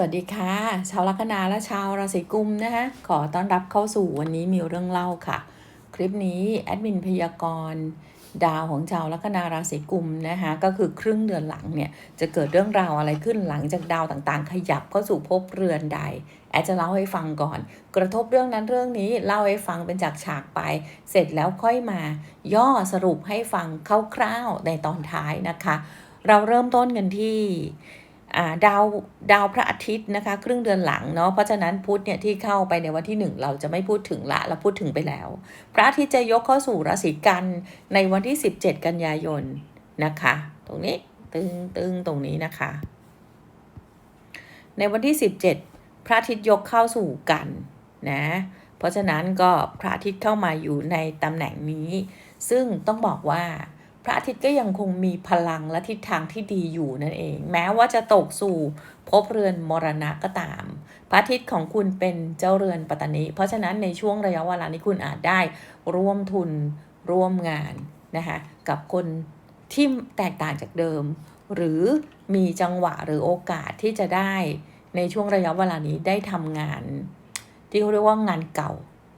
สวัสดีค่ะ ชาวลัคนาและชาวราศีกุมนะคะขอต้อนรับเข้าสู่วันนี้มีเรื่องเล่าค่ะ คลิปนี้แอดมินพยากรณ์ดาวของชาวลัคนาราศีกุมนะคะก็คือครึ่งเดือนหลังเนี่ยจะเกิดเรื่องราวอะไรขึ้นหลังจากดาวต่างๆ ขยับเข้าสู่ภพเรือนใด แอดจะเล่าให้ฟังก่อน กระทบเรื่องนั้นเรื่องนี้เล่าให้ฟังเป็นจากฉากไป เสร็จแล้วค่อยมา ย่อสรุปให้ฟังคร่าวๆในตอนท้ายนะคะ เราเริ่มต้นกันที่ ดาวดาวพระอาทิตย์นะคะ ครึ่งเดือนหลังเนาะเพราะฉะนั้นพุธเนี่ยที่เข้าไปในวันที่หนึ่งเราจะไม่พูดถึงละเราพูดถึงไปแล้ว พระอาทิตย์จะยกเข้าสู่ราศีกันในวันที่ 17 กันยายนนะคะ ตรงนี้ตึงตึงตรงนี้นะคะ ในวันที่ 17 พระอาทิตย์ยกเข้าสู่กันนะเพราะฉะนั้นก็พระอาทิตย์เข้ามาอยู่ในตำแหน่งนี้ ซึ่งต้องบอกว่า พระอาทิตย์ก็ยังคงมีพลังและทิศทางที่ดีอยู่นั่นเอง แม้ว่าจะตกสู่ภพเรือนมรณะก็ตาม พระอาทิตย์ของคุณเป็นเจ้าเรือนปัตตานีเพราะฉะนั้นในช่วงระยะเวลานี้คุณอาจได้ร่วมทุนร่วมงานนะคะกับคนที่แตกต่างจากเดิม หรือมีจังหวะหรือโอกาสที่จะได้ในช่วงระยะเวลานี้ได้ทำงาน ที่เขาเรียกว่างานเก่า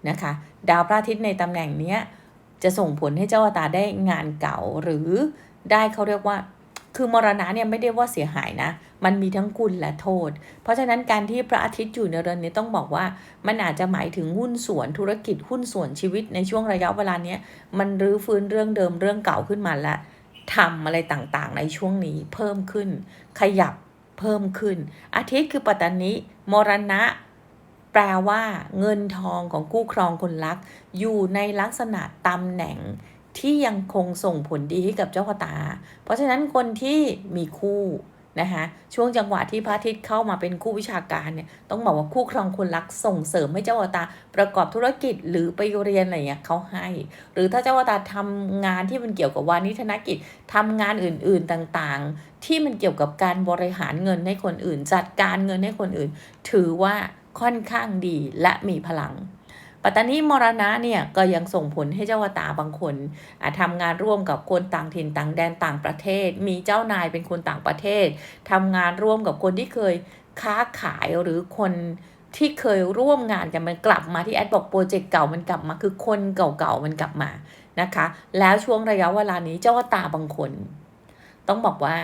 นะคะ ดาวพระอาทิตย์ในตำแหน่งเนี้ย จะส่งผลให้เจ้าอัตราได้งานเก่าหรือได้เขาเรียกว่า คือมรณะเนี่ยไม่ได้ว่าเสียหายนะ มันมีทั้งคุณและโทษ เพราะฉะนั้นการที่พระอาทิตย์อยู่ในเรือนนี้ต้องบอกว่า มันอาจจะหมายถึงหุ้นส่วนธุรกิจหุ้นส่วนชีวิตในช่วงระยะเวลาเนี้ยมันรื้อฟื้นเรื่องเดิมเรื่องเก่าขึ้นมาและทำอะไรต่างๆ ในช่วงนี้เพิ่มขึ้น ขยับเพิ่มขึ้น อาทิตย์คือปัตตานิมรณะ แปลว่าเงินทองของคู่ครองคนรัก อยู่ในลักษณะตำแหน่งที่ยังคงส่งผลดีให้กับเจ้าชะตา เพราะฉะนั้นคนที่มีคู่นะคะช่วงจังหวะที่พระอาทิตย์เข้ามาเป็นคู่วิชาการเนี่ยต้องบอกว่าคู่ครองคนรักส่งเสริมให้เจ้าชะตา ประกอบธุรกิจหรือไปเรียนอะไรเงี้ยเขาให้ หรือถ้าเจ้าชะตาทำงานที่มันเกี่ยวกับวานิธนกิจทำงานอื่นๆต่างๆ ที่มันเกี่ยวกับการบริหารเงินให้คนอื่น จัดการเงินให้คนอื่น ถือว่า ค่อนข้างดีและมีพลัง ปัตตานีมรณะเนี่ยก็ยังส่งผลให้เจ้าวตาบางคนอะทำงานร่วมกับคนต่างถิ่นต่างแดนต่างประเทศ มีเจ้านายเป็นคนต่างประเทศทำงานร่วมกับคนที่เคยค้าขายหรือคนที่เคยร่วมงานกันมันกลับมาที่แอดบอกโปรเจกต์เก่ามันกลับมาคือคนเก่าๆมันกลับมานะคะ แล้วช่วงระยะเวลานี้เจ้าวตาบางคน ต้องบอกว่า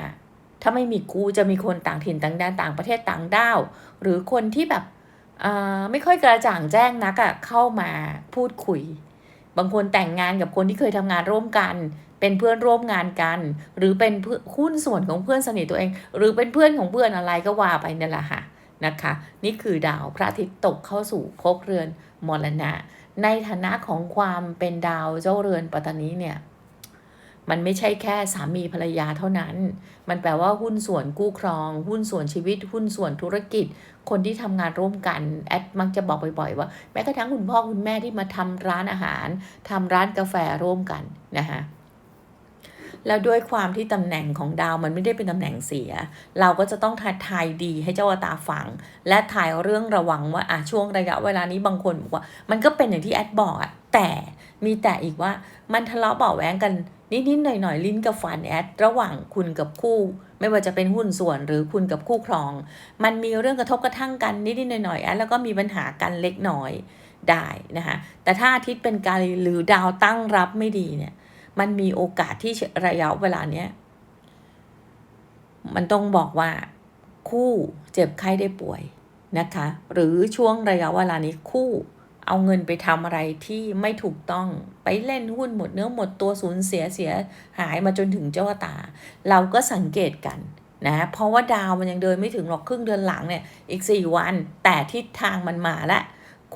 ถ้าไม่มีกูจะมีคนต่างถิ่นต่างแดนต่างประเทศต่างด้าว หรือคนที่แบบ ไม่ค่อยกระจ่างแจ้งนักอะเข้ามาพูดคุย บางคนแต่งงานกับคนที่เคยทำงานร่วมกัน เป็นเพื่อนร่วมงานกัน หรือเป็นเพื่อหุ้นส่วนของเพื่อนสนิทตัวเอง หรือเป็นเพื่อนของเพื่อนอะไรก็ว่าไปนั่นแหละค่ะนะคะ นี่คือดาวพระอาทิตย์ตกเข้าสู่ภพเรือนมรณะ ในฐานะของความเป็นดาวเจ้าเรือนปัตตานีเนี่ย มันไม่ใช่แค่สามีภรรยาเท่านั้น มันแปลว่าหุ้นส่วนกู้ครอง หุ้นส่วนชีวิต หุ้นส่วนธุรกิจ คนที่ทำงานร่วมกัน แอดมักจะบอกบ่อยๆว่า แม้กระทั่งคุณพ่อคุณแม่ที่มาทำร้านอาหารทำร้านกาแฟร่วมกันนะคะแล้วด้วยความที่ตำแหน่งของดาวมันไม่ได้เป็นตำแหน่งเสีย เราก็จะต้องทายทายดีให้เจ้าตาฟัง และทายเรื่องระวังว่าอะช่วงระยะเวลานี้บางคนบอกว่า มันก็เป็นอย่างที่แอดบอกอะแต่มีแต่อีกว่ามันทะเลาะเบาะแว้งกัน นิดๆหน่อยๆลิ้นกับฟันแอดระหว่างคุณกับคู่ ไม่ว่าจะเป็นหุ้นส่วนหรือคุณกับคู่ครอง มันมีเรื่องกระทบกระทั่งกันนิดๆหน่อยๆแอดแล้วก็มีปัญหากันเล็กน้อยได้นะคะแต่ถ้าอาทิตย์เป็นการหรือดาวตั้งรับไม่ดีเนี่ย มันมีโอกาสที่ระยะเวลาเนี้ยมันต้องบอกว่าคู่เจ็บไข้ได้ป่วยนะคะ หรือช่วงระยะเวลานี้คู่ เอาเงินไปทำอะไรที่ไม่ถูกต้องไปเล่นหุ้นหมดเนื้อหมดตัวสูญเสียเสียหายมาจนถึงเจ้าตา เราก็สังเกตกันนะเพราะว่าดาวมันยังเดินไม่ถึงหรอกครึ่งเดือนหลังเนี่ยอีก 4 วัน แต่ทิศทางมันมาแล้ว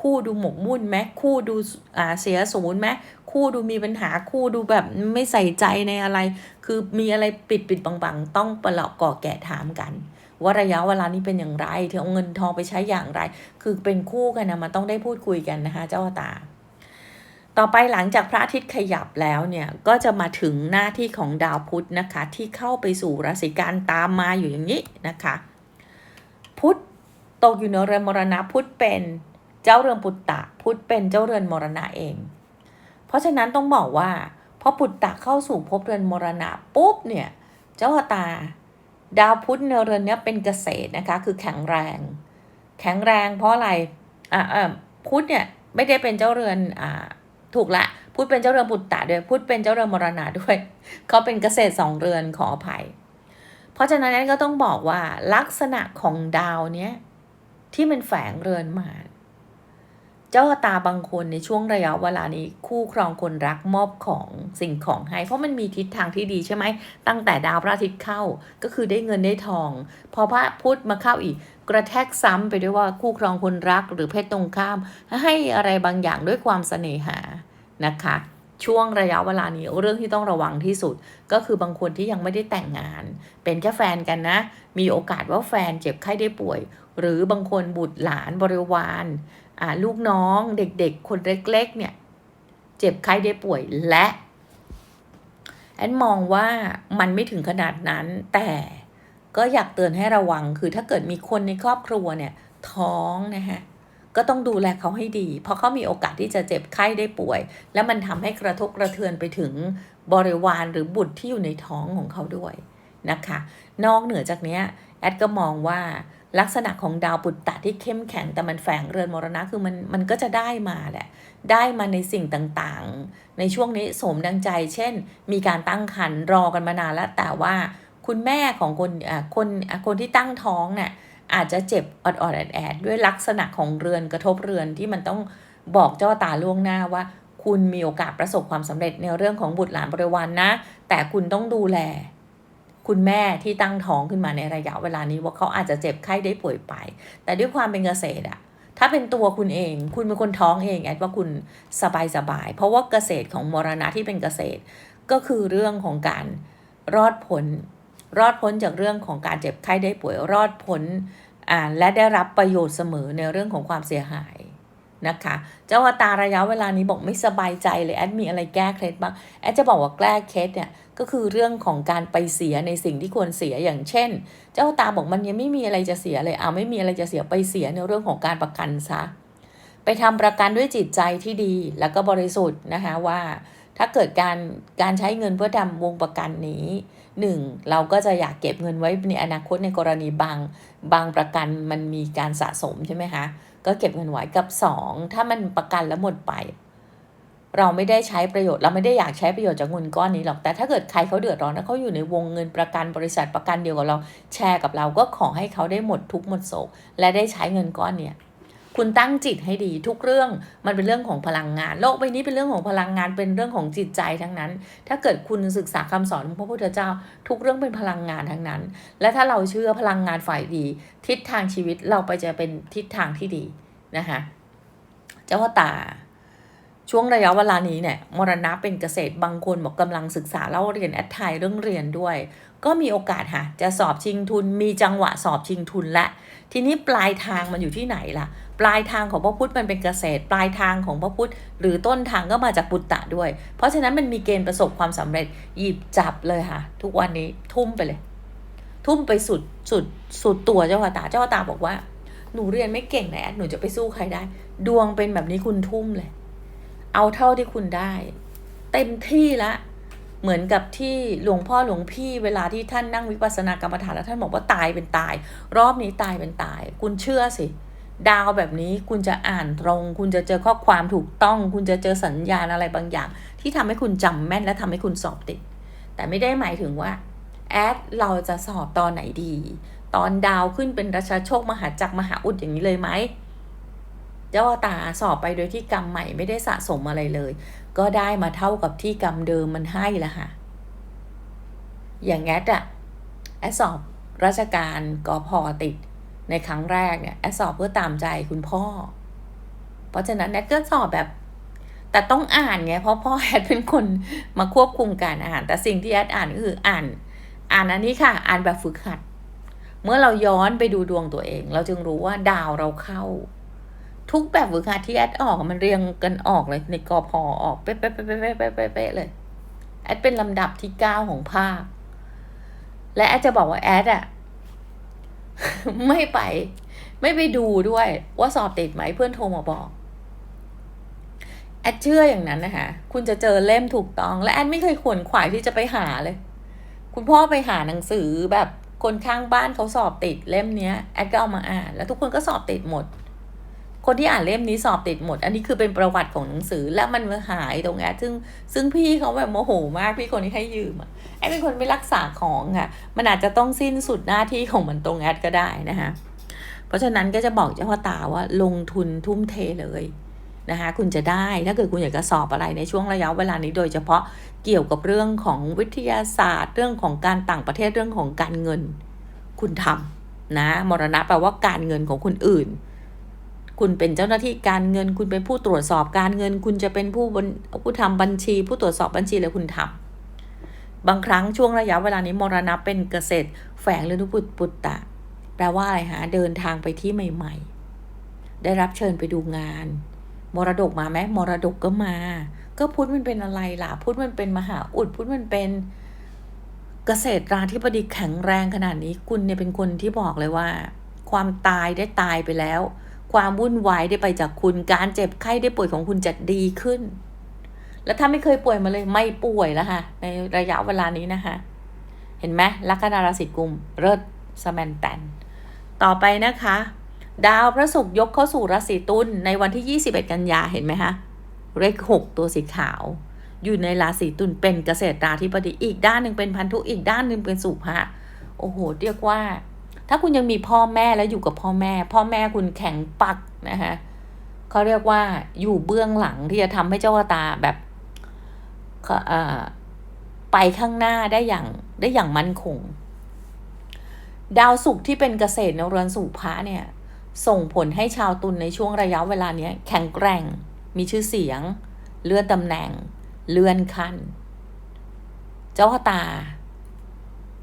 คู่ดูหมกมุ่นไหมคู่ดูอ่าเสียศูนย์ไหมคู่ดูมีปัญหาคู่ดูแบบไม่ใส่ใจในอะไร คือมีอะไรปิดปิดบังๆ ต้องประหลอกก่อแก่ถามกัน ว่าระยะเวลานี้เป็นอย่างไร เธอเอาเงินทองไปใช้อย่างไร คือเป็นคู่กันนะมันต้องได้พูดคุยกันนะคะ เจ้าตา ต่อไปหลังจากพระอาทิตย์ขยับแล้วเนี่ยก็จะมาถึงหน้าที่ของดาวพุธนะคะ ที่เข้าไปสู่ราศีกันตามมาอยู่อย่างนี้นะคะ พุธตกอยู่ในเรือนมรณะพุธเป็นเจ้าเรือนปุตตะ พุธเป็นเจ้าเรือนมรณะเอง เพราะฉะนั้นต้องบอกว่าพอปุตตะเข้าสู่ภพเรือนมรณะปุ๊บเนี่ย เจ้าตา ดาวพุธในเรือนเนี้ยเป็นเกษตรนะคะ คือแข็งแรง แข็งแรงเพราะอะไรอ่าอ่าพุธเนี่ยไม่ได้เป็นเจ้าเรือนอ่าถูกละพุธเป็นเจ้าเรือนปุตตะด้วยพุธเป็นเจ้าเรือนมรณะด้วยเขาเป็นเกษตรสองเรือนขออภัย เพราะฉะนั้นก็ต้องบอกว่าลักษณะของดาวเนี้ยที่มันแฝงเรือนมา เจ้าตาบางคนในช่วงระยะเวลานี้คู่ครองคนรักมอบของสิ่งของให้ เพราะมันมีทิศทางที่ดีใช่ไหม ตั้งแต่ดาวพระอาทิตย์เข้าก็คือได้เงินได้ทอง พอพระพุธมาเข้าอีก กระแทกซ้ำไปด้วยว่าคู่ครองคนรักหรือเพศตรงข้าม ให้อะไรบางอย่างด้วยความเสน่หานะคะช่วงระยะเวลานี้เรื่องที่ต้องระวังที่สุด ก็คือบางคนที่ยังไม่ได้แต่งงาน เป็นแค่แฟนกันนะ มีโอกาสว่าแฟนเจ็บไข้ได้ป่วย หรือบางคนบุตรหลานบริวาร ลูกน้องเด็กๆ คนเล็กๆเนี่ยเจ็บไข้ได้ป่วยและแอนมองว่ามันไม่ถึงขนาดนั้น แต่ก็อยากเตือนให้ระวังคือถ้าเกิดมีคนในครอบครัวเนี่ยท้องนะฮะก็ต้องดูแลเขาให้ดี เพราะเขามีโอกาสที่จะเจ็บไข้ได้ป่วย แล้วมันทำให้กระทบกระเทือนไปถึงบริวารหรือบุตรที่อยู่ในท้องของเขาด้วยนะคะ นอกเหนือจากนี้แอดก็มองว่า ลักษณะของดาวปุตตะที่เข้มแข็งแต่มันแฝงเรือนมรณะคือมันมันก็จะได้มาแหละ ได้มาในสิ่งต่างๆ ในช่วงนี้สมดังใจ เช่น มีการตั้งครรภ์รอกันมานานแล้ว แต่ว่าคุณแม่ของคนอ่าคนคนที่ตั้งท้องเนี่ยอาจจะเจ็บอดอดแอดแอดด้วยลักษณะของเรือนกระทบเรือนที่มันต้องบอกเจ้าตาล่วงหน้าว่า คุณมีโอกาสประสบความสำเร็จในเรื่องของบุตรหลานบริวารนนะ แต่คุณต้องดูแล คุณแม่ที่ตั้งท้องขึ้นมาในระยะเวลานี้ว่าเขาอาจจะเจ็บไข้ได้ป่วยไป แต่ด้วยความเป็นเกษตรอะถ้าเป็นตัวคุณเอง คุณเป็นคนท้องเองแอดว่าคุณสบายสบาย เพราะว่าเกษตรของมรณะที่เป็นเกษตร ก็คือเรื่องของการรอดพ้นรอดพ้นจากเรื่องของการเจ็บไข้ได้ป่วยรอดพ้นอ่าและได้รับประโยชน์เสมอในเรื่องของความเสียหายนะคะ เจ้าอวตารระยะเวลานี้บอกไม่สบายใจเลยแอดมีอะไรแก้เคล็ดบ้างแอดจะบอกว่าแก้เคล็ดเนี่ย ก็คือเรื่องของการไปเสียในสิ่งที่ควรเสียอย่างเช่น เจ้าตาบอกมันยังไม่มีอะไรจะเสียเลยเอาไม่มีอะไรจะเสียไปเสียในเรื่องของการประกันซะไปทำประกันด้วยจิตใจที่ดีแล้วก็บริสุทธิ์นะคะว่าถ้าเกิดการการใช้เงินเพื่อทำวงประกันนี้หนึ่งเราก็จะอยากเก็บเงินไว้ในอนาคตในกรณีบางบางประกันมันมีการสะสมใช่ไหมคะก็เก็บเงินไว้กับสองถ้ามันประกันแล้วหมดไป เราไม่ได้ใช้ประโยชน์เราไม่ได้อยากใช้ประโยชน์จากเงินก้อนนี้หรอกแต่ถ้าเกิดใครเขาเดือดร้อนแล้วเขาอยู่ในวงเงินประกันบริษัทประกันเดียวกับเราแชร์กับเราก็ขอให้เขาได้หมดทุกหมดโศกและได้ใช้เงินก้อนเนี้ยคุณตั้งจิตให้ดีทุกเรื่องมันเป็นเรื่องของพลังงาน โลกใบนี้เป็นเรื่องของพลังงานเป็นเรื่องของจิตใจทั้งนั้น ถ้าเกิดคุณศึกษาคำสอนของพระพุทธเจ้า ทุกเรื่องเป็นพลังงานทั้งนั้น และถ้าเราเชื่อพลังงานฝ่ายดี ทิศทางชีวิตเราไปจะเป็นทิศทางที่ดีนะคะเจ้าตา ช่วงระยะเวลานี้เนี่ยมรณะเป็นเกษตรบางคนบอกกำลังศึกษาเล่าเรียนแอดไทยเรื่องเรียนด้วย ก็มีโอกาสค่ะจะสอบชิงทุนมีจังหวะสอบชิงทุนและ ทีนี้ปลายทางมันอยู่ที่ไหนล่ะ ปลายทางของพระพุทธมันเป็นเกษตร ปลายทางของพระพุทธ หรือต้นทางก็มาจากปุตตะด้วย เพราะฉะนั้นมันมีเกณฑ์ประสบความสำเร็จหยิบจับเลยค่ะ ทุกวันนี้ทุ่มไปเลย ทุ่มไปสุดสุดสุดตัวเจ้าตาเจ้าตาบอกว่าหนูเรียนไม่เก่งนะแอดหนูจะไปสู้ใครได้ ดวงเป็นแบบนี้คุณทุ่มเลย เอาเท่าที่คุณได้ เต็มที่ละเหมือนกับที่หลวงพ่อหลวงพี่เวลาที่ท่านนั่งวิปัสสนากรรมฐานแล้วท่านบอกว่าตายเป็นตาย รอบนี้ตายเป็นตาย คุณเชื่อสิ ดาวแบบนี้คุณจะอ่านตรง คุณจะเจอข้อความถูกต้อง คุณจะเจอสัญญาณอะไรบางอย่าง ที่ทำให้คุณจำแม่นและทำให้คุณสอบติด แต่ไม่ได้หมายถึงว่าแอดเราจะสอบตอนไหนดี ตอนดาวขึ้นเป็นราชาโชคมหาจักรมหาอุดอย่างนี้เลยไหม เจ้าตาสอบไปโดยที่กรรมใหม่ไม่ได้สะสมอะไรเลย ก็ได้มาเท่ากับที่กรรมเดิมมันให้ละค่ะ อย่างแอดอะแอดสอบราชการกอพอติดในครั้งแรกเนี่ยแอดสอบเพื่อตามใจคุณพ่อ เพราะฉะนั้นแอดก็สอบแบบ แต่ต้องอ่านไงเพราะพ่อแอดเป็นคนมาควบคุมการอ่าน แต่สิ่งที่แอดอ่านก็คืออ่าน อ่านอันนี้ค่ะ อ่านแบบฝึกหัด เมื่อเราย้อนไปดูดวงตัวเอง เราจึงรู้ว่าดาวเราเข้า ทุกแบบฝึกหัดที่แอดออกมันเรียงกันออกเลยในกอพอออกเป๊ะเป๊ะเป๊ะเป๊ะเป๊ะเป๊ะเป๊ะเลย แอดเป็นลำดับที่เก้าของภาค และแอดจะบอกว่าแอดอะไม่ไป ไม่ไปดูด้วย ว่าสอบติดไหมเพื่อนโทรมาบอก แอดเชื่ออย่างนั้นนะคะคุณจะเจอเล่มถูกต้อง และแอดไม่เคยขวนขวายที่จะไปหาเลย คุณพ่อไปหาหนังสือแบบคนข้างบ้านเขาสอบติดเล่มเนี้ยแอดก็เอามาอ่าน แล้วทุกคนก็สอบติดหมด คนที่อ่านเล่มนี้สอบติดหมด อันนี้คือเป็นประวัติของหนังสือแล้วมันมาหายตรงแอดซึ่งซึ่งพี่เขาแบบโมโหมากพี่คนที่ให้ยืมอะแอดเป็นคนไม่รักษาของอะมันอาจจะต้องสิ้นสุดหน้าที่ของมันตรงแอดก็ได้นะคะเพราะฉะนั้นก็จะบอกเจ้าพ่อตาว่าลงทุนทุ่มเทเลยนะคะคุณจะได้ถ้าเกิดคุณอยากจะสอบอะไรในช่วงระยะเวลานี้โดยเฉพาะเกี่ยวกับเรื่องของวิทยาศาสตร์ เรื่องของการต่างประเทศเรื่องของการเงิน คุณทำนะมรณะแปลว่าการเงินของคนอื่น คุณเป็นเจ้าหน้าที่การเงิน คุณเป็นผู้ตรวจสอบการเงิน คุณจะเป็นผู้บนผู้ทำบัญชี ผู้ตรวจสอบบัญชีเลยคุณทำบางครั้งช่วงระยะเวลานี้มรณะเป็นเกษตร แฝงเรื่องปุตปุตตะ แปลว่าอะไรฮะเดินทางไปที่ใหม่ ๆ ได้รับเชิญไปดูงาน มรดกมาไหมมรดกก็มา ก็พุทธมันเป็นอะไรล่ะ พุทธมันเป็นมหาอุดพุทธมันเป็นเกษตรราธิบดีแข็งแรงขนาดนี้คุณเนี่ยเป็นคนที่บอกเลยว่า ความตายได้ตายไปแล้ว ความวุ่นวายได้ไปจากคุณ การเจ็บไข้ได้ป่วยของคุณจะดีขึ้น แล้วถ้าไม่เคยป่วยมาเลยไม่ป่วยแล้วค่ะในระยะเวลานี้นะคะ เห็นไหมลัคนาราศีกุมเริศสแมนแตนต่อไปนะคะ ดาวพระศุกร์ยกเข้าสู่ราศีตุลในวันที่ 21 กันยาเห็นไหมคะเลขหกตัวสีขาว อยู่ในราศีตุลเป็นเกษตราธิบดีอีกด้านหนึ่งเป็นพันธุอีกด้านหนึ่งเป็นสุภะโอ้โห เรียกว่า ถ้าคุณยังมีพ่อแม่แล้วอยู่กับพ่อแม่ พ่อแม่คุณแข็งปักนะคะเขาเรียกว่าอยู่เบื้องหลังที่จะทำให้เจ้าตาแบบไปข้างหน้าได้อย่างได้อย่างมั่นคง ดาวศุกร์ที่เป็นเกษตรในเรือนสุภะเนี่ย ส่งผลให้ชาวตุลในช่วงระยะเวลาเนี้ยแข็งแกร่ง มีชื่อเสียง เลื่อนตำแหน่ง เลื่อนขั้น เจ้าตา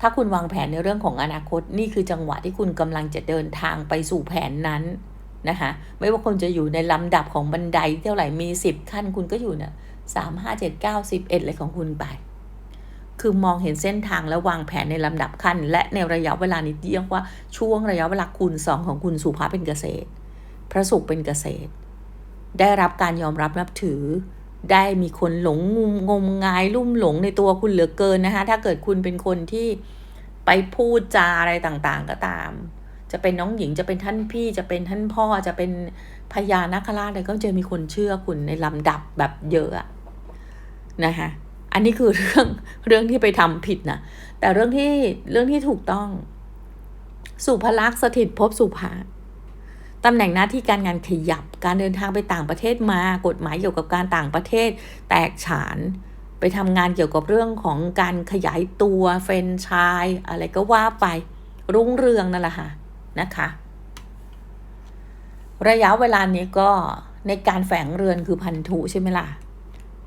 ถ้าคุณวางแผนในเรื่องของอนาคต นี่คือจังหวะที่คุณกำลังจะเดินทางไปสู่แผนนั้นนะคะไม่ว่าคนจะอยู่ในลำดับของบันไดเท่าไหร่มีสิบขั้นคุณก็อยู่เนี่ยสามห้าเจ็ดเก้าสิบเอ็ดเลยของคุณไป คือมองเห็นเส้นทางและวางแผนในลำดับขั้น และในระยะเวลานี้เรียกว่าช่วงระยะเวลาคูณสองของคุณสุภาเป็นเกษตร พระศุกร์เป็นเกษตร ได้รับการยอมรับนับถือ ได้มีคนหลงงมงมงายลุ่มหลงในตัวคุณเหลือเกินนะคะ ถ้าเกิดคุณเป็นคนที่ไปพูดจาอะไรต่างๆ ก็ตาม จะเป็นน้องหญิงจะเป็นท่านพี่จะเป็นท่านพ่อจะเป็นพญานาคราชอะไรก็จะมีคนเชื่อคุณในลำดับแบบเยอะนะคะอันนี้คือเรื่องเรื่องที่ไปทำผิดนะแต่เรื่องที่เรื่องที่ถูกต้อง สุภลักษณ์สถิตภพสุภา ตำแหน่งหน้าที่การงานขยับ การเดินทางไปต่างประเทศมา กฎหมายเกี่ยวกับการต่างประเทศ แตกฉาน ไปทำงานเกี่ยวกับเรื่องของการขยายตัวเฟรนชายอะไรก็ว่าไป รุ่งเรืองนั่นแหละค่ะนะคะ ระยะเวลานี้ก็ในการแฝงเรือนคือพันธุใช่ไหมล่ะ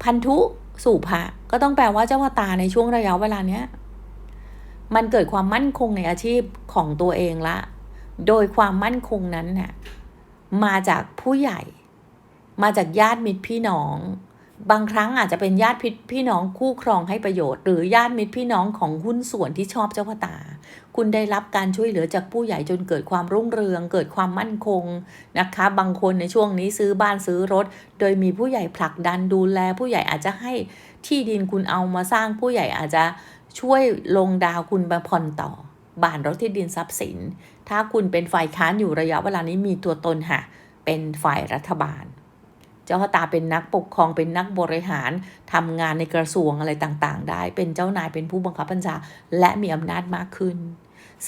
พันธุสู่พระก็ต้องแปลว่าเจ้าวตาในช่วงระยะเวลาเนี้ยมันเกิดความมั่นคงในอาชีพของตัวเองละ โดยความมั่นคงนั้นน่ะมาจากผู้ใหญ่ มาจากญาติมิตรพี่น้อง บางครั้งอาจจะเป็นญาติพิพี่น้องคู่ครองให้ประโยชน์ หรือญาติมิตรพี่น้องของหุ้นส่วนที่ชอบเจ้าพตา คุณได้รับการช่วยเหลือจากผู้ใหญ่จนเกิดความรุ่งเรือง เกิดความมั่นคงนะคะ บางคนในช่วงนี้ซื้อบ้านซื้อรถ โดยมีผู้ใหญ่ผลักดันดูแล ผู้ใหญ่อาจจะให้ที่ดินคุณเอามาสร้างผู้ใหญ่อาจจะช่วยลงดาวคุณมาผ่อนต่อบ้านรถที่ดินทรัพย์สิน ถ้าคุณเป็นฝ่ายค้านอยู่ระยะเวลานี้มีตัวตนค่ะ เป็นฝ่ายรัฐบาล เจ้าตาเป็นนักปกครองเป็นนักบริหารทำงานในกระทรวงอะไรต่างๆ ได้ เป็นเจ้านายเป็นผู้บังคับบัญชาและมีอำนาจมากขึ้น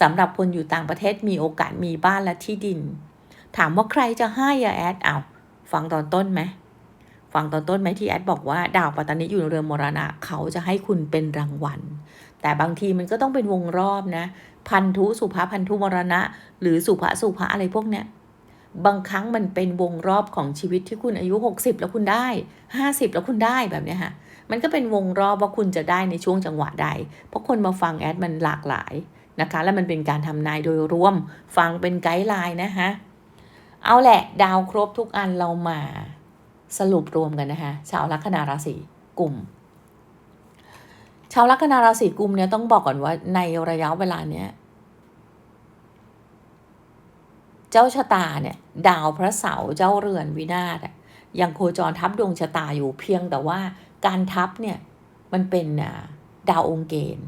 สำหรับคนอยู่ต่างประเทศมีโอกาสมีบ้านและที่ดิน ถามว่าใครจะให้อะแอดเอาฟังตอนต้นไหมฟังตอนต้นไหมที่แอดบอกว่าดาวปัตตานีอยู่ในเรือนมรณะเขาจะให้คุณเป็นรางวัล แต่บางทีมันก็ต้องเป็นวงรอบนะ พันธุสุภาพันธุมรณะ หรือสุภาสุภาอะไรพวกเนี้ยบางครั้งมันเป็นวงรอบของชีวิตที่คุณอายุ 60 แล้วคุณได้ 50 แล้วคุณได้แบบเนี้ยค่ะมันก็เป็นวงรอบว่าคุณจะได้ในช่วงจังหวะใด เพราะคนมาฟังแอดมันหลากหลายนะคะ และมันเป็นการทำนายโดยรวม ฟังเป็นไกด์ไลน์นะคะเอาแหละดาวครบทุกอันเรามาสรุปรวมกันนะคะชาวลัคนาราศีกลุ่ม ชาวลัคนาราศีกุมเนี่ยต้องบอกก่อนว่าในระยะเวลาเนี้ยเจ้าชะตาเนี่ย ดาวพระเสาร์เจ้าเรือนวินาศยังโคจรทับดวงชะตาอยู่เพียงแต่ว่าการทับเนี่ยมันเป็นดาวองค์เกณฑ์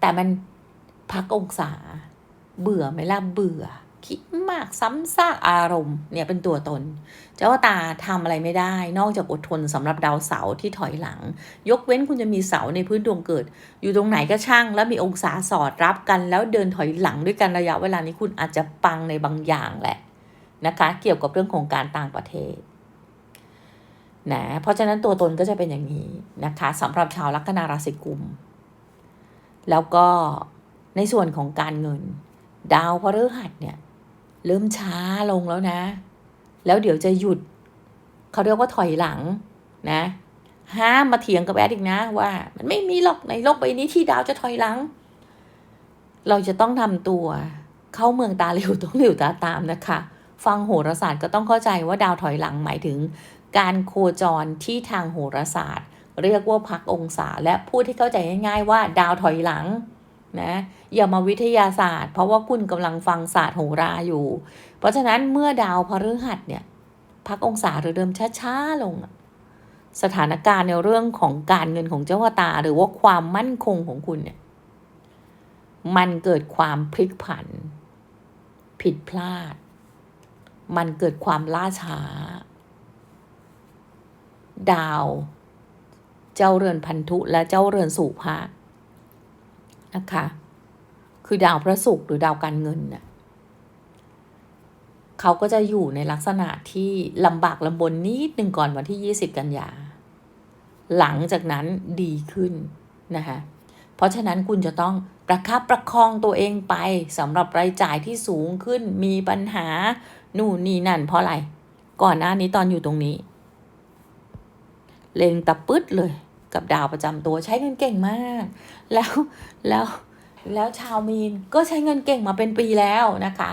แต่มันพักองศา เบื่อไหมล่ะเบื่อ คิดมากซ้ำซากอารมณ์เนี่ยเป็นตัวตน เจ้าตาทำอะไรไม่ได้ นอกจากอดทนสำหรับดาวเสาร์ที่ถอยหลัง ยกเว้นคุณจะมีเสาในพื้นดวงเกิด อยู่ตรงไหนก็ช่าง แล้วมีองศาสอดรับกันแล้วเดินถอยหลังด้วยกันระยะเวลานี้คุณอาจจะปังในบางอย่างแหละนะคะ เกี่ยวกับเรื่องของการต่างประเทศนะเพราะฉะนั้นตัวตนก็จะเป็นอย่างนี้นะคะสำหรับชาวลัคนาราศีกุม แล้วก็ในส่วนของการเงิน ดาวพฤหัสเนี่ย เริ่มช้าลงแล้วนะ แล้วเดี๋ยวจะหยุด เขาเรียกว่าถอยหลังนะ ห้ามมาเถียงกับแอดอีกนะ ว่า มันไม่มีหรอกในโลกใบนี้ที่ดาวจะถอยหลัง เราจะต้องทำตัว เข้าเมืองตาเหลวต้องเหลวตาตามนะคะ ฟังโหราศาสตร์ก็ต้องเข้าใจว่าดาวถอยหลังหมายถึง การโคจรที่ทางโหราศาสตร์ เรียกว่าพักองศา และพูดที่เข้าใจง่ายๆว่า ดาวถอยหลัง นะอย่ามาวิทยาศาสตร์ เพราะว่าคุณกำลังฟังศาสตร์โหราอยู่ เพราะฉะนั้นเมื่อดาวพฤหัสเนี่ยพักองศาหรือเดิมช้าๆลง สถานการณ์ในเรื่องของการเงินของเจ้าตา หรือว่าความมั่นคงของคุณเนี่ยมันเกิดความพลิกผัน ผิดพลาด มันเกิดความล่าช้า ดาว เจ้าเรือนพันธุและเจ้าเรือนสุภา นะคะ คือดาวพระศุกร์หรือดาวการเงินน่ะเขาก็จะอยู่ในลักษณะที่ลำบากลำบนนิดหนึ่งก่อนวันที่ 20 กันยา หลังจากนั้นดีขึ้นนะคะเพราะฉะนั้นคุณจะต้องประคับประคองตัวเองไปสำหรับรายจ่ายที่สูงขึ้นมีปัญหาหนู่นนี่นั่นเพราะอะไร ก่อนหน้านี้ตอนอยู่ตรงนี้ เลงตะปึ๊ดเลย กับดาวประจำตัวใช้เงินเก่งมาก แล้วแล้วแล้วชาวมีนก็ใช้เงินเก่งมาเป็นปีแล้วนะคะ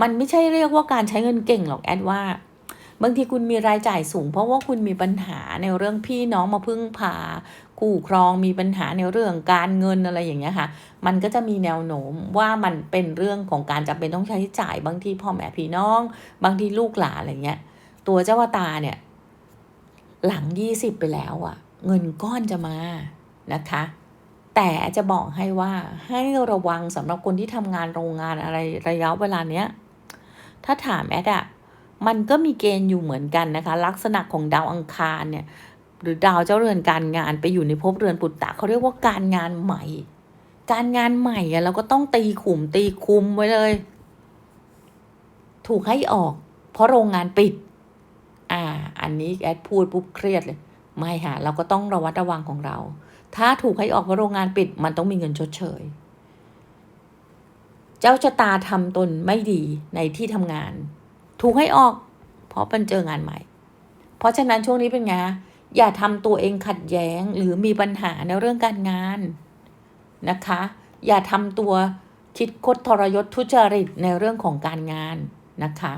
มันไม่ใช่เรียกว่าการใช้เงินเก่งหรอกแอดว่า บางทีคุณมีรายจ่ายสูง เพราะว่าคุณมีปัญหาในเรื่องพี่น้องมาพึ่งพาคู่ครองมีปัญหาในเรื่องการเงินอะไรอย่างเงี้ยค่ะ มันก็จะมีแนวโน้มว่ามันเป็นเรื่องของการจำเป็นต้องใช้จ่ายบางทีพ่อแม่พี่น้อง บางทีลูกหลานอะไรเงี้ย ตัวเจ้าวตาเนี่ย หลังยี่สิบไปแล้วอะ เงินก้อนจะมานะคะ แต่จะบอกให้ว่าให้ระวังสำหรับคนที่ทำงานโรงงานอะไรระยะเวลาเนี้ย ถ้าถามแอดอะมันก็มีเกณฑ์อยู่เหมือนกันนะคะ ลักษณะของดาวอังคารเนี่ย หรือดาวเจ้าเรือนการงานไปอยู่ในภพเรือนปุตตะเขาเรียกว่าการงานใหม่ การงานใหม่อะเราก็ต้องตีขุมตีคุมไว้เลย ถูกให้ออก เพราะโรงงานปิด อ่า อันนี้แอดพูดปุ๊บเครียดเลย ไม่ค่ะ เราก็ต้องระวัดระวังของเรา ถ้าถูกให้ออกเพราะโรงงานปิด มันต้องมีเงินชดเชย เจ้าชะตาทำตนไม่ดีในที่ทำงาน ถูกให้ออก เพราะเป็นเจองานใหม่ เพราะฉะนั้นช่วงนี้เป็นไงอย่าทำตัวเองขัดแย้งหรือมีปัญหาในเรื่องการงานนะคะ อย่าทำตัวคิดคดทรยศทุจริตในเรื่องของการงานนะคะ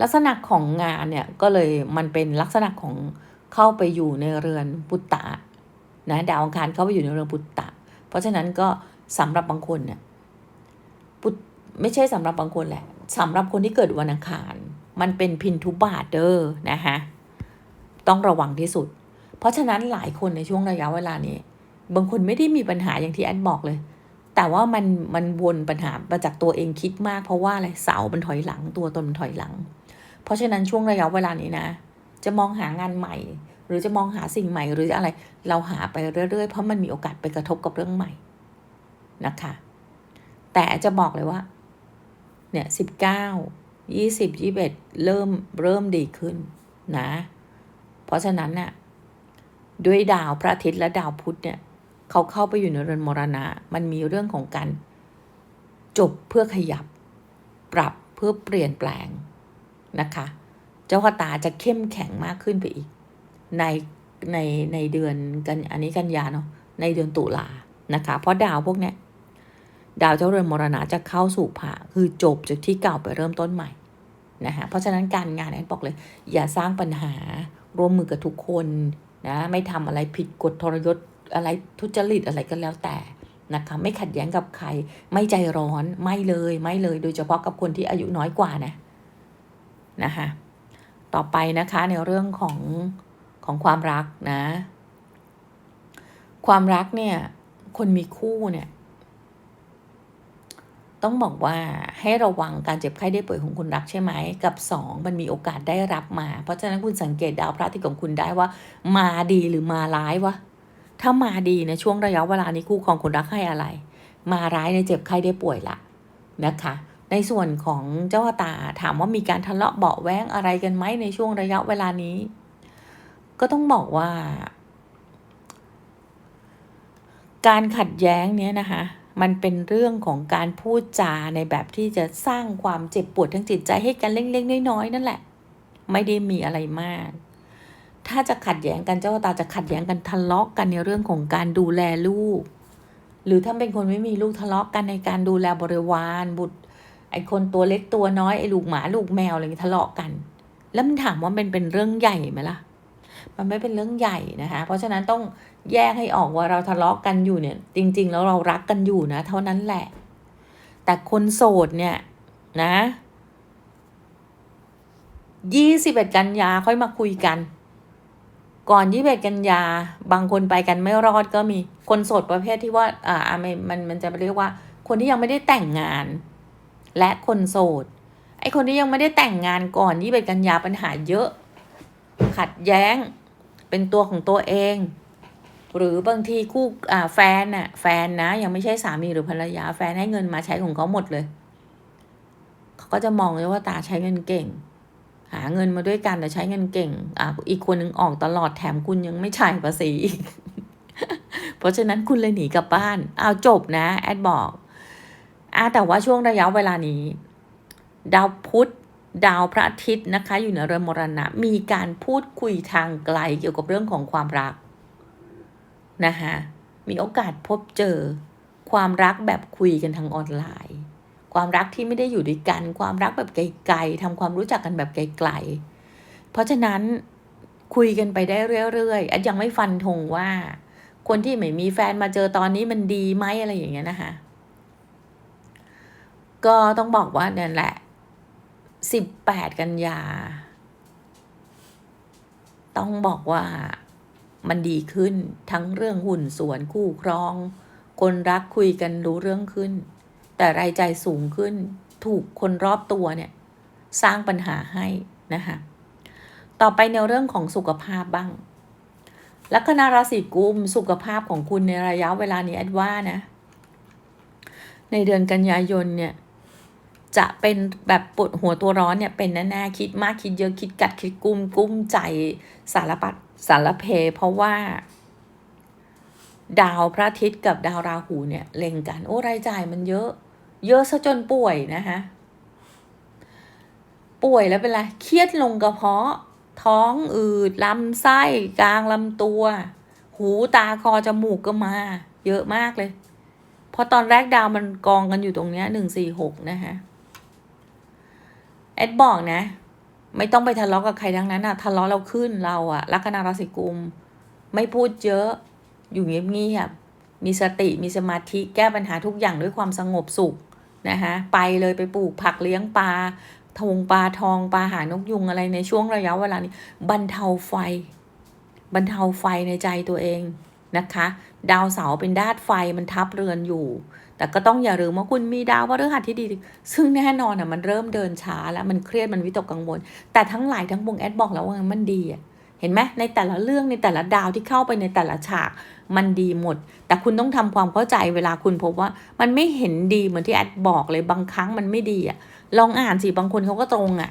ลักษณะของงานเนี่ยก็เลยมันเป็นลักษณะของเข้าไปอยู่ในเรือนปุตตะนะดาวอังคารเข้าไปอยู่ในเรือนปุตตะ เพราะฉะนั้นก็สำหรับบางคนเนี่ยปุตไม่ใช่สำหรับบางคนแหละสำหรับคนที่เกิดวันอังคาร มันเป็นพินทุบาทเดอร์นะคะต้องระวังที่สุด เพราะฉะนั้นหลายคนในช่วงระยะเวลานี้ บางคนไม่ได้มีปัญหาอย่างที่แอดบอกเลย แต่ว่ามันมันวนปัญหามาจากตัวเองคิดมากเพราะว่าอะไรเสามันถอยหลังตัวตนมันถอยหลัง เพราะฉะนั้นช่วงระยะเวลานี้นะ จะมองหางานใหม่ หรือจะมองหาสิ่งใหม่หรืออะไร เราหาไปเรื่อยๆ เพราะมันมีโอกาสไปกระทบกับเรื่องใหม่นะคะ แต่จะบอกเลยว่า เนี่ยสิบเก้ายี่สิบยี่สิบเอ็ดเริ่มเริ่มดีขึ้นนะ เพราะฉะนั้นน่ะด้วยดาวพระอาทิตย์และดาวพุธเนี่ยเขาเข้าไปอยู่ในเรือนมรณะ มันมีเรื่องของการจบเพื่อขยับ ปรับเพื่อเปลี่ยนแปลง นะคะ เจ้าคตาจะเข้มแข็งมากขึ้นไปอีก ในในในเดือนกันอันนี้กันยาเนาะในเดือนตุลานะคะ เพราะดาวพวกเนี้ยดาวเจ้าเรือนมรณะจะเข้าสู่ผ่าคือจบจากที่เก่าไปเริ่มต้นใหม่นะคะเพราะฉะนั้นการงานแอนบอกเลย อย่าสร้างปัญหาร่วมมือกับทุกคนนะไม่ทำอะไรผิดกฎทรยศอะไรทุจริตอะไรก็แล้วแต่นะคะไม่ขัดแย้งกับใคร ไม่ใจร้อนไม่เลยไม่เลย โดยเฉพาะกับคนที่อายุน้อยกว่านะ นะคะต่อไปนะคะในเรื่องของของความรักนะ ความรักเนี่ย คนมีคู่เนี่ย ต้องบอกว่าให้ระวังการเจ็บไข้ได้ป่วยของคุณรักใช่ไหม กับสองมันมีโอกาสได้รับมา เพราะฉะนั้นคุณสังเกตดาวพระอาทิตย์ของคุณได้ว่า มาดีหรือมาร้ายวะถ้ามาดีในช่วงระยะเวลานี้คู่ของคุณรักให้อะไร มาร้ายในเจ็บไข้ได้ป่วยละนะคะ ในส่วนของเจ้าตาถามว่ามีการทะเลาะเบาแว้งอะไรกันไหมในช่วงระยะเวลานี้ ก็ต้องบอกว่า การขัดแย้งเนี้ยนะคะมันเป็นเรื่องของการพูดจาในแบบที่จะสร้างความเจ็บปวดทางจิตใจให้กันเล็กๆน้อยๆนั่นแหละ ไม่ได้มีอะไรมาก ถ้าจะขัดแย้งกันเจ้าตาจะขัดแย้งกันทะเลาะกันในเรื่องของการดูแลลูก หรือถ้าเป็นคนไม่มีลูกทะเลาะกันในการดูแลบริวารบุตร ไอคนตัวเล็กตัวน้อยไอลูกหมาลูกแมวอะไรอย่างเงี้ยทะเลาะกัน แล้วมันถามว่ามันเป็นเรื่องใหญ่ไหมล่ะ มันไม่เป็นเรื่องใหญ่นะคะ เพราะฉะนั้นต้องแยกให้ออกว่าเราทะเลาะกันอยู่เนี่ย จริง ๆ แล้วเรารักกันอยู่นะ เท่านั้นแหละ แต่คนโสดเนี่ยนะยี่สิบเอ็ดกันยาค่อยมาคุยกัน ก่อนยี่สิบเอ็ดกันยาบางคนไปกันไม่รอดก็มีคนโสดประเภทที่ว่า อ่าไม่มันมันจะเรียกว่า คนที่ยังไม่ได้แต่งงาน และคนโสด ไอคนที่ยังไม่ได้แต่งงานก่อนยี่เอ็ดกันยาปัญหาเยอะ ขัดแย้ง เป็นตัวของตัวเอง หรือบางทีคู่อ่าแฟนน่ะแฟนนะ ยังไม่ใช่สามีหรือภรรยาแฟนให้เงินมาใช้ของเขาหมดเลย เขาก็จะมองเลยว่าตาใช้เงินเก่ง หาเงินมาด้วยกันแต่ใช้เงินเก่ง อะอีกคนนึงออกตลอดแถมคุณยังไม่จ่ายภาษีอีกเพราะฉะนั้นคุณเลยหนีกลับบ้าน เอาจบนะ แอดบอก อะแต่ว่าช่วงระยะเวลานี้ ดาวพุธดาวพระอาทิตย์นะคะ อยู่ในเรือนมรณะ มีการพูดคุยทางไกลเกี่ยวกับเรื่องของความรักนะคะมีโอกาสพบเจอความรักแบบคุยกันทางออนไลน์ ความรักที่ไม่ได้อยู่ด้วยกัน ความรักแบบไกลๆทำความรู้จักกันแบบไกลๆ เพราะฉะนั้นคุยกันไปได้เรื่อยๆอันยังไม่ฟันธงว่า คนที่ไม่มีแฟนมาเจอตอนนี้มันดีไหมอะไรอย่างเงี้ยนะคะ ก็ต้องบอกว่านั่นแหละสิบแปดกันยา ต้องบอกว่ามันดีขึ้นทั้งเรื่องหุ่นส่วนคู่ครอง คนรักคุยกันรู้เรื่องขึ้น แต่รายจ่ายสูงขึ้น ถูกคนรอบตัวเนี่ย สร้างปัญหาให้นะคะต่อไปในเรื่องของสุขภาพบ้าง ลัคนาราศีกุมสุขภาพของคุณในระยะเวลานี้แอดว่านะ ในเดือนกันยายนเนี่ย จะเป็นแบบปวดหัวตัวร้อนเนี่ยเป็นแน่ๆคิดมากคิดเยอะคิดกัดคิดกุ้มกุ้มใจสารพัดสารเพ เพราะว่า ดาวพระอาทิตย์กับดาวราหูเนี่ยเล็งกัน โอ้รายจ่ายมันเยอะ เยอะซะจนป่วยนะคะป่วยแล้วเป็นไรเครียดลงกระเพาะ ท้องอืดลำไส้กลางลำตัว หูตาคอจมูกก็มา เยอะมากเลย เพราะตอนแรกดาวมันกองกันอยู่ตรงเนี้ยหนึ่งสี่หกนะคะ แอดบอกนะ ไม่ต้องไปทะเลาะกับใครทั้งนั้นอะทะเลาะเราขึ้นเราอะลัคนาราศีกุม ไม่พูดเยอะ อยู่เงียบๆมีสติมีสมาธิแก้ปัญหาทุกอย่างด้วยความสงบสุขนะคะไปเลยไปปลูกผักเลี้ยงปลาทงปลาทองปลาหานกยุงอะไรในช่วงระยะเวลานี้บรรเทาไฟ บรรเทาไฟในใจตัวเอง นะคะ ดาวเสาเป็นดาดไฟมันทับเรือนอยู่ แต่ก็ต้องอย่าลืมว่าคุณมีดาวพฤหัสที่ดี ซึ่งแน่นอนอะมันเริ่มเดินช้าแล้วมันเครียดมันวิตกกังวล แต่ทั้งหลายทั้งปวงแอดบอกแล้วว่ามันดีอะเห็นไหมในแต่ละเรื่องในแต่ละดาวที่เข้าไปในแต่ละฉากมันดีหมด แต่คุณต้องทำความเข้าใจเวลาคุณพบว่า มันไม่เห็นดีเหมือนที่แอดบอกเลยบางครั้งมันไม่ดีอะลองอ่านสิบางคนเขาก็ตรงอะ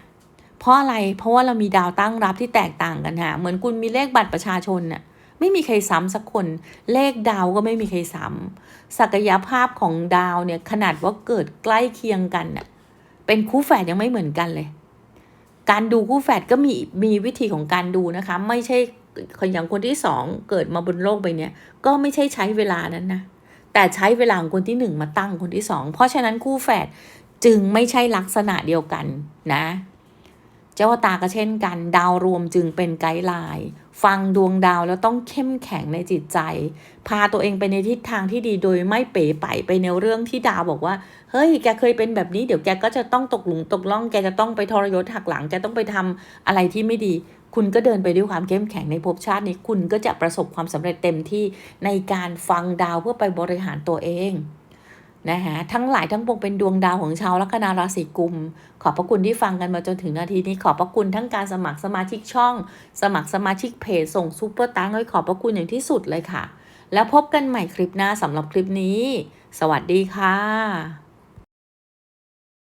เพราะอะไรเพราะว่าเรามีดาวตั้งรับที่แตกต่างกันฮะเหมือนคุณมีเลขบัตรประชาชนน่ะ ไม่มีใครซ้ำสักคน เลขดาวก็ไม่มีใครซ้ำศักยภาพของดาวเนี่ยขนาดว่าเกิดใกล้เคียงกันน่ะเป็นคู่แฝดยังไม่เหมือนกันเลย การดูคู่แฝดก็มีมีวิธีของการดูนะคะ ไม่ใช่อย่างคนที่สองเกิดมาบนโลกใบเนี้ยก็ไม่ใช่ใช้เวลานั้นนะแต่ใช้เวลาของคนที่หนึ่งมาตั้งคนที่สองเพราะฉะนั้นคู่แฝดจึงไม่ใช่ลักษณะเดียวกันนะ เจ้าตาก็เช่นกัน ดาวรวมจึงเป็นไกด์ไลน์ฟังดวงดาวแล้วต้องเข้มแข็งในจิตใจ พาตัวเองไปในทิศทางที่ดีโดยไม่เป๋ไปไปในเรื่องที่ดาวบอกว่า เฮ้ย แกเคยเป็นแบบนี้เดี๋ยวแกก็จะต้องตกหลุมตกล่อง แกจะต้องไปทรยศหักหลัง แกต้องไปทำอะไรที่ไม่ดี คุณก็เดินไปด้วยความเข้มแข็งในภพชาตินี้ คุณก็จะประสบความสำเร็จเต็มที่ในการฟังดาวเพื่อไปบริหารตัวเอง นะคะทั้งหลายทั้งปวงเป็นดวงดาวของชาวลัคนาราศีกุม ขอบพระคุณที่ฟังกันมาจนถึงนาทีนี้ ขอบพระคุณทั้งการสมัครสมาชิกช่อง สมัครสมาชิกเพจส่งซูเปอร์ตังค์ให้ขอบพระคุณอย่างที่สุดเลยค่ะ แล้วพบกันใหม่คลิปหน้าสำหรับคลิปนี้ สวัสดีค่ะ